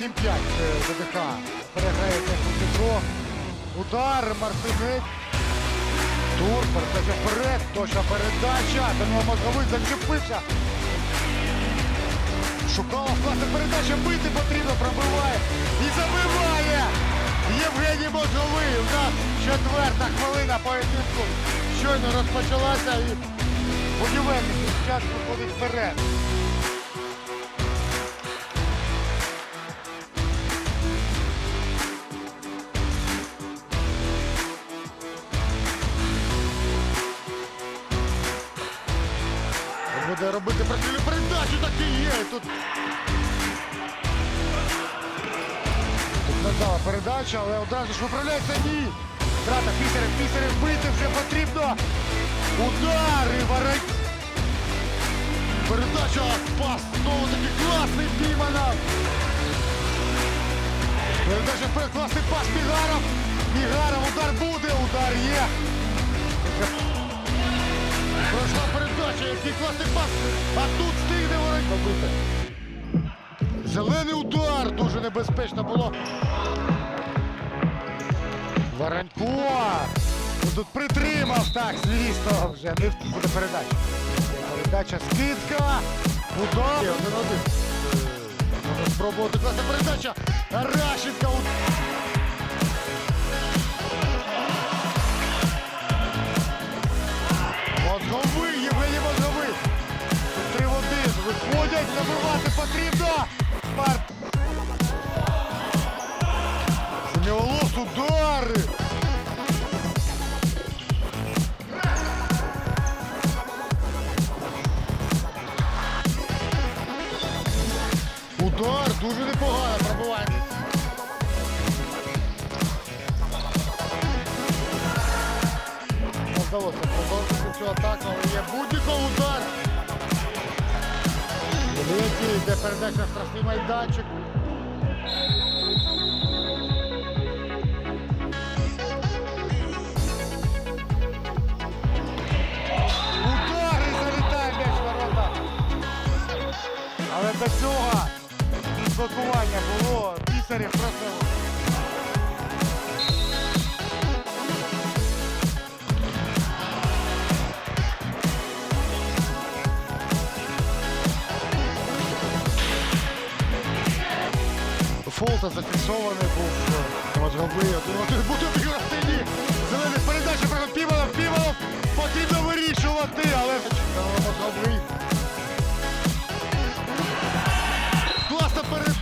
7-5 ДДХ. Переграє Петро. Удар Мартинець. Тур, передача вперед, точна передача. Данило Мозговий зачепився. Шукала класна передача, бити потрібно, пробиває і забиває. Євгеній Мозговий. У нас четверта хвилина поєдинку. Щойно розпочалася і будівельник час виходить вперед. Тут передача, але одразу ж виправляється ні. Втрата пісарів, пісарів бити вже потрібно. Удар і варить. Передача, пас, знову таки класний Бімана. Передача вперед, класний пас Мігаров. Мігаров, удар буде, удар є. Пройшла передача, який класний пас, а тут стигне вороть. Зелений удар, дуже небезпечно було. Воронько. Ну, Тут притримав так, звісно, вже не буде передача. Передача скидка. Удар. Спробувати класна передача. Ращенка. Дуже непогано пробиває. Не вдалося продовжити цю атаку, але є будь-який удар. Великий, йде передача в штрафний майданчик. Удар і залітає м'яч ворота. Але до цього блокування було. Пісарів просто. Фолта зафіксований був мозговий. Буде бігати. Ні. Зелений передача прямо Піволов, Піволов. Потрібно вирішувати, але мозговий.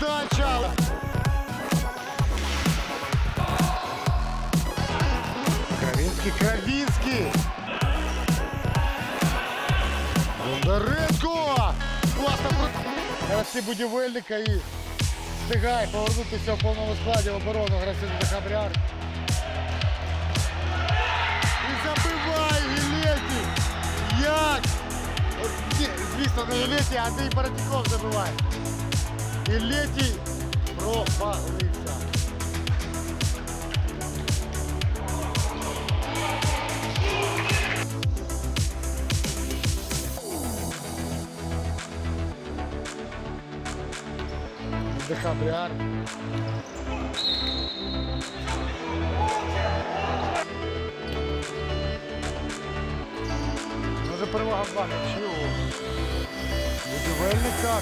Передача. Кравінський, Кравінський. Бондаренко! Класно Гравці будівельника і встигає повернутися в повному складі в оборону гравців Декабряр. І забиває Гілеті! Як? Звісно, не Гілеті, а Андрій Паратіков забиває. Гілеті пропалився. Декабряр. Може перевага в м'ячі у будівельника.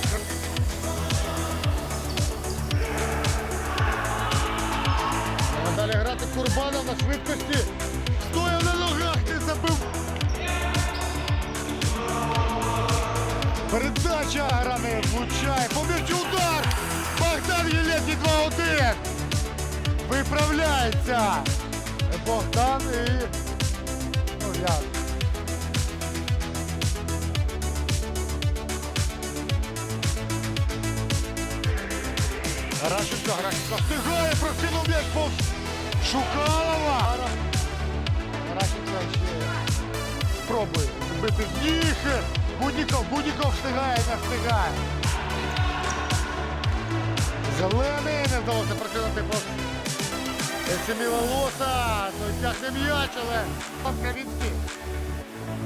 Далі грати Курбанов на швидкості. Стоя на ногах, ти забив. Передача грани влучає. По удар. Богдан Єлетій 2-1. Виправляється. Богдан і... Ну, я... Гращенко, Гращенко встигає, прокинув м'яч повз Шукалова. Гращенко ще спробує збити з ніг. Будніков, Будніков встигає, не встигає. Зелений не вдалося прокинути повз Семіла Лоса. Той тягне м'яч, але там Кравінський.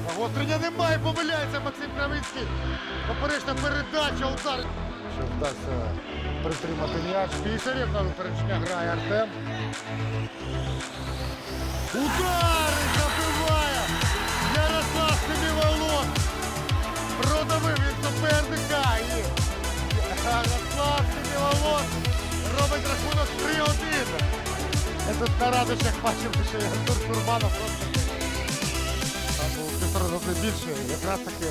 Загострення немає, помиляється Максим Кравінський. Поперечна передача, удар. Що вдасться притримати м'яч. Пісарів на випередження грає Артем. Удар! Забиває! Ярослав Семіволос! Продавив він суперника і Ярослав Семіволос робить рахунок 3-1. Я тут на радощах бачив, що Артур Курбанов просто там був півтора більше. Якраз таки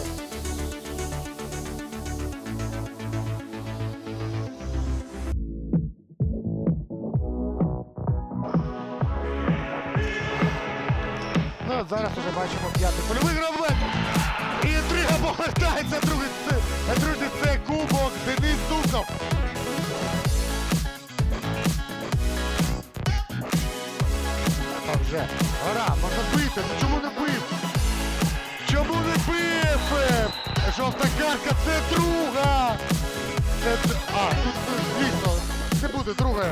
от зараз вже бачимо п'ятий польовий гравець. І інтрига повертається. Це, друзі, це кубок Денис Дуков. А вже. Гора, можна бити. Ну чому не бив? Чому не бив? Жовта картка, це друга. Це... А, тут, звісно, не буде друга.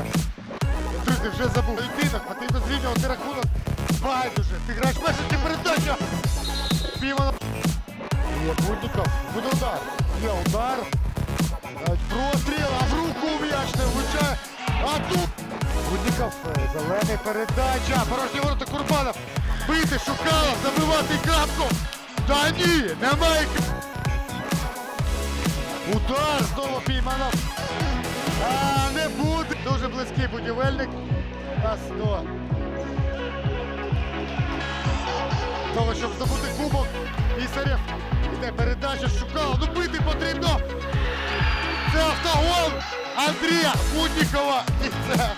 Друзі, вже забув. Поєдинок, потрібно зрівнювати рахунок. Байдуже, ти граєш перша чи передача. Піймано. Є Будников, буде удар. Є удар. Простріл, а в руку м'яч влучає. А тут Будников, е, зелений передача. Порожні ворота Курбанов. Бити, шукала, забивати крапку. Та ні, немає. Удар знову піймано. А, не буде. Дуже близький будівельник. Нас до того, щоб здобути кубок. Пісарєв. Іде передача, шукала. Ну бити потрібно. Це автогол Андрія Буднікова. І це,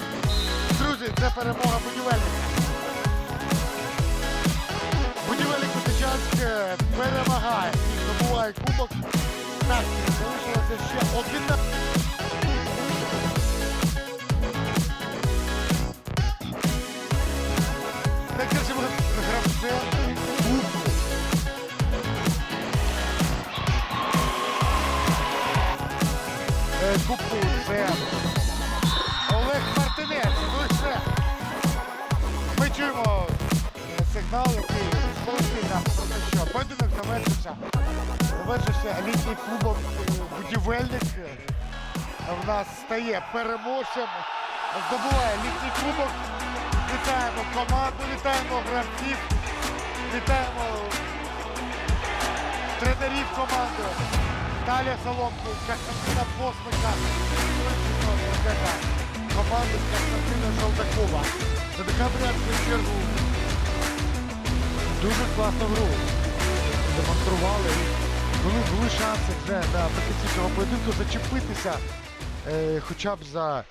друзі, це перемога будівельника. Будівельник Кутичанськ перемагає і здобуває кубок. Так, залишилося ще 11. Чуємо сигнал, який сполучний нам про те, що поєдинок завершився. Завершився літній кубок е, будівельник. В нас стає переможцем, здобуває літній кубок. Вітаємо команду, вітаємо гравців, вітаємо тренерів команди. Талія Соломку, Костянтина Посмика, ракета команди Костянтина Жолдакова. За декабря в чергу дуже класну гру демонстрували. Були, були шанси вже наприкінці цього поєдинку зачепитися е, хоча б за.